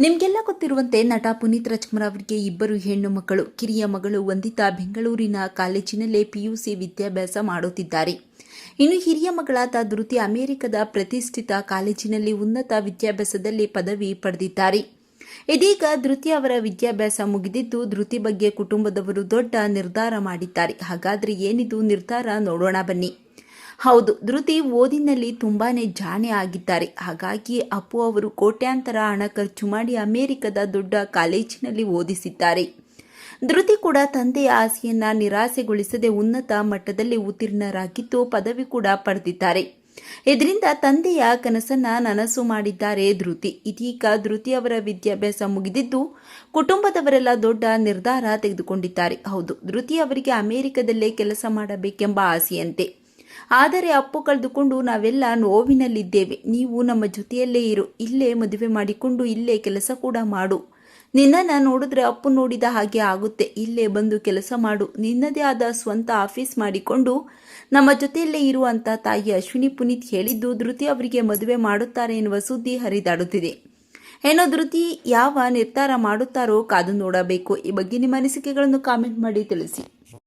ನಿಮಗೆಲ್ಲ ಗೊತ್ತಿರುವಂತೆ ನಟ ಪುನೀತ್ ರಾಜ್ಕುಮಾರ್ ಅವರಿಗೆ ಇಬ್ಬರು ಹೆಣ್ಣು ಮಕ್ಕಳು, ಕಿರಿಯ ಮಗಳು ವಂದಿತಾ ಬೆಂಗಳೂರಿನ ಕಾಲೇಜಿನಲ್ಲೇ ಪಿಯುಸಿ ವಿದ್ಯಾಭ್ಯಾಸ ಮಾಡುತ್ತಿದ್ದಾರೆ. ಇನ್ನು ಹಿರಿಯ ಮಗಳಾದ ಧೃತಿ ಅಮೆರಿಕದ ಪ್ರತಿಷ್ಠಿತ ಕಾಲೇಜಿನಲ್ಲಿ ಉನ್ನತ ವಿದ್ಯಾಭ್ಯಾಸದಲ್ಲಿ ಪದವಿ ಪಡೆದಿದ್ದಾರೆ. ಇದೀಗ ಧೃತಿ ಅವರ ವಿದ್ಯಾಭ್ಯಾಸ ಮುಗಿದಿದ್ದು, ಧೃತಿ ಬಗ್ಗೆ ಕುಟುಂಬದವರು ದೊಡ್ಡ ನಿರ್ಧಾರ ಮಾಡಿದ್ದಾರೆ. ಹಾಗಾದ್ರೆ ಏನಿದು ನಿರ್ಧಾರ ನೋಡೋಣ ಬನ್ನಿ. ಹೌದು, ಧೃತಿ ಓದಿನಲ್ಲಿ ತುಂಬಾನೇ ಜಾಣೆ ಆಗಿದ್ದಾರೆ. ಹಾಗಾಗಿ ಅಪ್ಪು ಅವರು ಕೋಟ್ಯಾಂತರ ಹಣ ಖರ್ಚು ಮಾಡಿ ಅಮೆರಿಕದ ದೊಡ್ಡ ಕಾಲೇಜಿನಲ್ಲಿ ಓದಿಸಿದ್ದಾರೆ. ಧೃತಿ ಕೂಡ ತಂದೆಯ ಆಸೆಯನ್ನ ನಿರಾಸೆಗೊಳಿಸದೆ ಉನ್ನತ ಮಟ್ಟದಲ್ಲಿ ಉತ್ತೀರ್ಣರಾಗಿದ್ದು ಪದವಿ ಕೂಡ ಪಡೆದಿದ್ದಾರೆ. ಇದರಿಂದ ತಂದೆಯ ಕನಸನ್ನ ನನಸು ಮಾಡಿದ್ದಾರೆ ಧೃತಿ. ಇದೀಗ ಧೃತಿ ಅವರ ವಿದ್ಯಾಭ್ಯಾಸ ಮುಗಿದಿದ್ದು ಕುಟುಂಬದವರೆಲ್ಲ ದೊಡ್ಡ ನಿರ್ಧಾರ ತೆಗೆದುಕೊಂಡಿದ್ದಾರೆ. ಹೌದು, ಧೃತಿ ಅವರಿಗೆ ಅಮೆರಿಕದಲ್ಲೇ ಕೆಲಸ ಮಾಡಬೇಕೆಂಬ ಆಸೆಯಂತೆ. ಆದರೆ ಅಪ್ಪು ಕಳೆದುಕೊಂಡು ನಾವೆಲ್ಲ ನೋವಿನಲ್ಲಿದ್ದೇವೆ. ನೀವು ನಮ್ಮ ಜೊತೆಯಲ್ಲೇ ಇರು. ಇಲ್ಲೇ ಮದುವೆ ಮಾಡಿಕೊಂಡು ಇಲ್ಲೇ ಕೆಲಸ ಕೂಡ ಮಾಡು. ನಿನ್ನನ್ನು ನೋಡಿದ್ರೆ ಅಪ್ಪು ನೋಡಿದ ಹಾಗೆ ಆಗುತ್ತೆ. ಇಲ್ಲೇ ಬಂದು ಕೆಲಸ ಮಾಡು. ನಿನ್ನದೇ ಆದ ಸ್ವಂತ ಆಫೀಸ್ ಮಾಡಿಕೊಂಡು ನಮ್ಮ ಜೊತೆಯಲ್ಲೇ ಇರುವಂತ ತಾಯಿ ಅಶ್ವಿನಿ ಪುನೀತ್ ಹೇಳಿದ್ದು ಧೃತಿ ಅವರಿಗೆ ಮದುವೆ ಮಾಡುತ್ತಾರೆ ಎನ್ನುವ ಸುದ್ದಿ ಹರಿದಾಡುತ್ತಿದೆ. ಏನೋ ಧೃತಿ, ಯಾವ ನಿರ್ಧಾರ ಮಾಡುತ್ತಾರೋ ಕಾದು ನೋಡಬೇಕು. ಈ ಬಗ್ಗೆ ನಿಮ್ಮ ಅನಿಸಿಕೆಗಳನ್ನು ಕಾಮೆಂಟ್ ಮಾಡಿ ತಿಳಿಸಿ.